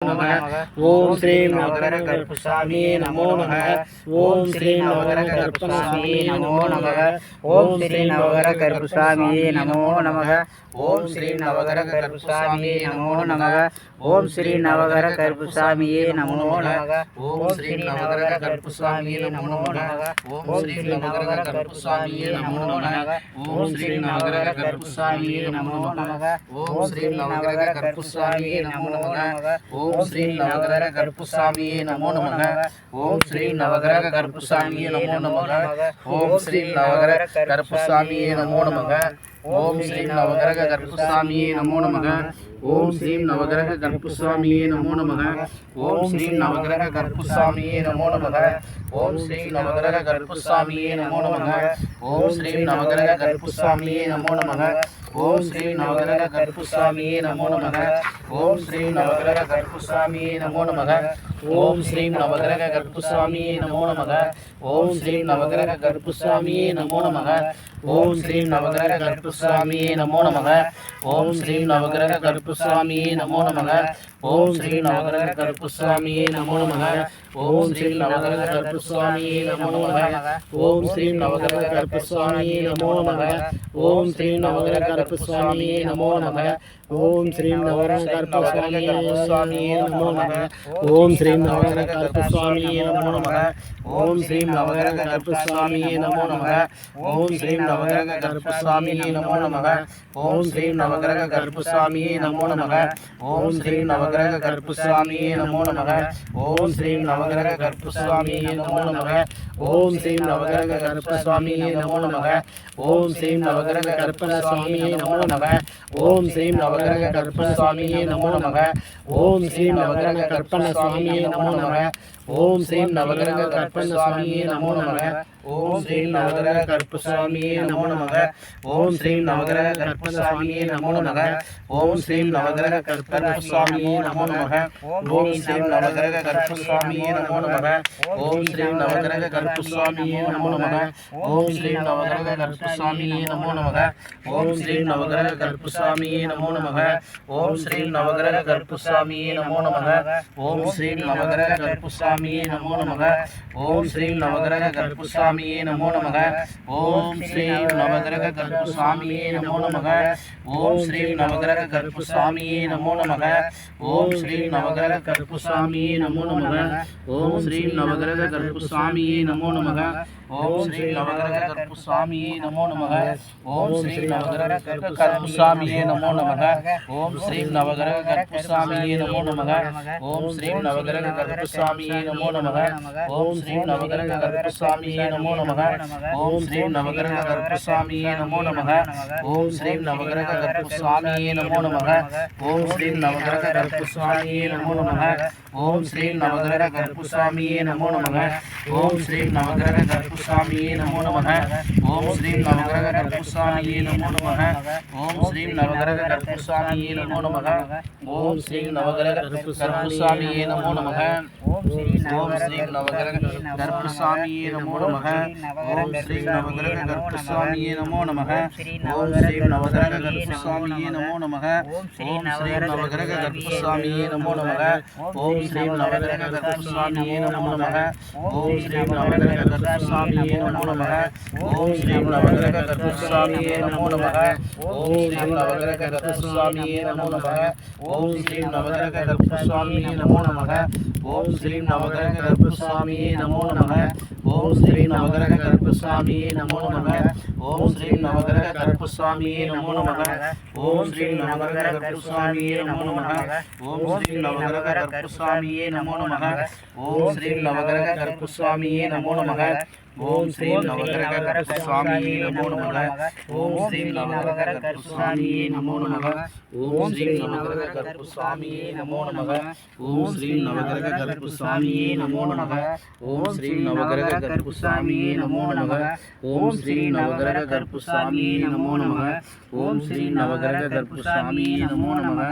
ஓம் ஸ்ரீம் நவகர கருப்புசாமி நமோ நம ஓம் ஸ்ரீம் நவகர கருப்பசாமி நமோ நம ஓம் ஸ்ரீ நவகர கருப்புசாமி நமோ நம ஓம் ஸ்ரீ நவகர கருப்புசாமி நமோ நம ஓம் ஸ்ரீ நவகர கருப்புசாமி நமோ நம ஓம் ஸ்ரீ நவகர கருப்புசாமி நமோ நம ஓம் ஸ்ரீ நவகர கருப்புசாமி நமோ நம ஓம் ஸ்ரீ நவகர கருப்புசாமி நமோ நம ஓம் ஸ்ரீ நவகர கருப்புசாமி நமோ நம ஓம் ஓம் ஸ்ரீ நவகிரக கருப்புசாமியே நமோ நமக. ஓம் ஸ்ரீ நவகிரக கருப்புசாமியே நமோ நமக. ஓம் ஸ்ரீ நவகிரக கருப்புசாமியே நமோ நமக. ஓம் ஸ்ரீம் நவகிரக கர்பசாமியே நமோ நமக. ஓம் ஸ்ரீம் நவகிரக கர்பசாமியே நமோ நமக. ஓம் ஸ்ரீம் நவகிரக கர்பசாமியே நமோ நமக. ஓம் ஸ்ரீம் நவகிரக கர்பசாமியே நமோ நமக. ஓம் ஸ்ரீம் நவகிரக கர்பசாமியே நமோ நமக. ஓம் ஸ்ரீ நவகிரக கர்பசாமியே நமோ நமக. ஓம் ஸ்ரீ நவகிரக கர்பசாமியே நமோ நமக. ஓம் ஸ்ரீம் நவகிரக கர்ப்புசாமியே நமோ நமக. ஓம் ஸ்ரீம் நவகிரக கர்ப்புசாமியே நமோ நமக. ஓம் ஸ்ரீம் நவகிரக கர்ப்புசாமியே நமோ நமக. ஓம் ஸ்ரீ நவகிரக கருப்புசாமியே நமோ நமக ஓம் ஸ்ரீ நவகிரக கருப்புசாமியே நமோ நமக ஓம் ஸ்ரீ நவகிரக கருப்புசாமியே நமோ நமக ஓம் ஸ்ரீ நவகிரக கருப்புசாமியே நமோ நமக ஓம் ஸ்ரீ நவகிரக கருப்புசாமியே நமோ நமக ஓம் ஸ்ரீ நவகிரக கருப்புசாமியே சுவாமியே நமோ நமக ஓம் ஸ்ரீ நவகிரக கருப்புசாமியே நமோ நமக ஓம் ஸ்ரீ நவகிரக கருப்புசாமியே நமோ நமக ஓம் ஸ்ரீ நவகிரக கருப்புசாமியே நமோ நமக ஓம் ஸ்ரீ நவ நவகிரக கற்பு சுவாமியே நமோ நமக. ஓம் ஸ்ரீ நவகிரக கற்பு சுவாமியே நமோ நமக. ஓம் ஸ்ரீ நவகிரக கற்பு சுவாமியே நமோ நமக. ஓம் ஸ்ரீ நவகிரக கற்ப சுவாமியே நமோ நமக. ஓம் ஸ்ரீ நவகிரக கற்ப சுவாமியே நமோ நமக. ஓம் ஸ்ரீ நவகிரக கற்ப சுவாமியே நமோ நமக. ஓம் ஸ்ரீ நவகிரக கற்பன சுவாமியே நமோ நமக. ஓம் ஸ்ரீ நவகர கற்பனசாமியே நமோ நமக ஓம் ஸ்ரீ நவகர கற்பசாமியே நமோ நமக ஓம் ஸ்ரீ நவகர கற்பசாமியே நமோ நமக ஓம் ஸ்ரீ நவகர கற்பசாமியே நமோ நமக ஓம் ஸ்ரீ நவகர கற்பசாமியே நமோ நமக ஓம் ஸ்ரீ நவகர கற்பசாமியே நமோ நமக ஓம் ஸ்ரீ நவகர கற்பசாமியே நமோ நமக ஓம் ஸ்ரீ நவகர கற்பசாமியே நமோ நமக ஓம் ஸ்ரீ நவகர கற்பசாமியே நமோ நமக ஓம் ஸ்ரீ நவகர கற்புசாமியே நமோ நமக. ஓம் ஸ்ரீம் நவகிரக கற்புசாமியே நமோ நமக. ஓம் ஸ்ரீம் நவகிரக கற்புசாமியே நமோ நமக. ஓம் ஸ்ரீம் நவகிரக கற்புசாமியே நமோ நமக. ஓம் ஸ்ரீம் நவகிரக கற்புசாமியே நமோ நமக. ஓம் ஸ்ரீம் நவகிரக கற்புசாமியே நமோ நமக. ஓம் ஸ்ரீ நவகிரக கற்புசாமியே நமோ நமக. ஓம் ஸ்ரீ நவகிரக கற்புசாமியே நமோ நமக. ஓம் ஸ்ரீ நவகிரக கற்புசாமியே நமோ நமக. ஓம் ஸ்ரீ நவகிரக கற்புசாமியே நமோ நமக. ஓம் ஸ்ரீ நவகர கற்பசாமியே நமோ நமக. ஓம் ஸ்ரீ நவகர கற்பசாமியே நமோ நமக. ஓம் ஸ்ரீ நவகர கற்பசாமியே நமோ நமக. ஓம் ஸ்ரீ நவகர கற்பசாமியே நமோ நமக. ஓம் ஸ்ரீ நவகர கற்பசாமியே நமோ நமக. ஓம் ஸ்ரீ நவகர கற்பசாமியே நமோ நமக. ஓம் ஸ்ரீம் நவகிரக கற்புசாமியே நமோ நமக ஓம் ஸ்ரீம் நவகிரக கற்புசாமியே நமோ நமக ஓம் ஸ்ரீம் நவகிரக கற்புசாமியே நமோ நமக ஓம் ஸ்ரீம் நவகிரக கற்புசாமியே நமோ நமக ஓம் ஸ்ரீ நவகிரக கற்புசாமியே நமோ நமக ஓம் ஸ்ரீ நவகிரக கற்புசாமியே நமோ நமக ஓம் ஸ்ரீ நவகிரக கற்புசாமியே நமோ நமக ஓம் ஸ்ரீ நவகிரக கற்புசாமியே நமோ நமக ஓம் ஸ்ரீ நவகிரக கற்புசாமியே நமோ நமக ஓம் சுவாமியே நமோ நமக ஓம் ஸ்ரீ நவகிரக கருப்பு சுவாமியே நமோ நமக ஓம் ஸ்ரீ நவகிரக கருப்பு சுவாமியே நமோ நமக ஓம் ஸ்ரீ நவகிரக கருப்பு சுவாமியே நமோ நமக ஓம் ஸ்ரீ நவகிரக கருப்பு சுவாமியே நமோ நமக ஓம் శ్రీ నవగ్రహ కర్పస్వామి నమో నమ ఓం శ్రీ నవగ్రహ కర్పస్వామి నమో నమ ఓం శ్రీ నవగ్రహ కర్పస్వామి నమో నమ ఓం శ్రీ నవగ్రహ కర్పస్వామి నమో నమ ஓம் ஸ்ரீ நவகரக கருப்புசாமியே நமோ நமக ஓம் ஸ்ரீ நவகரக கருப்புசாமியே நமோ நமக ஓம் ஸ்ரீ நவகரக கருப்புசாமியே நமோ நமக ஓம் ஸ்ரீ நவகரக கருப்புசாமியே நமோ நமக ஓம் ஸ்ரீ நவகரக கருப்புசாமியே நமோ நமக ஓம் கருப்பு தர்பு சாமி நமோ நமக. ஓம் ஸ்ரீ நவகிரக தர்பு சாமி நமோ நமக.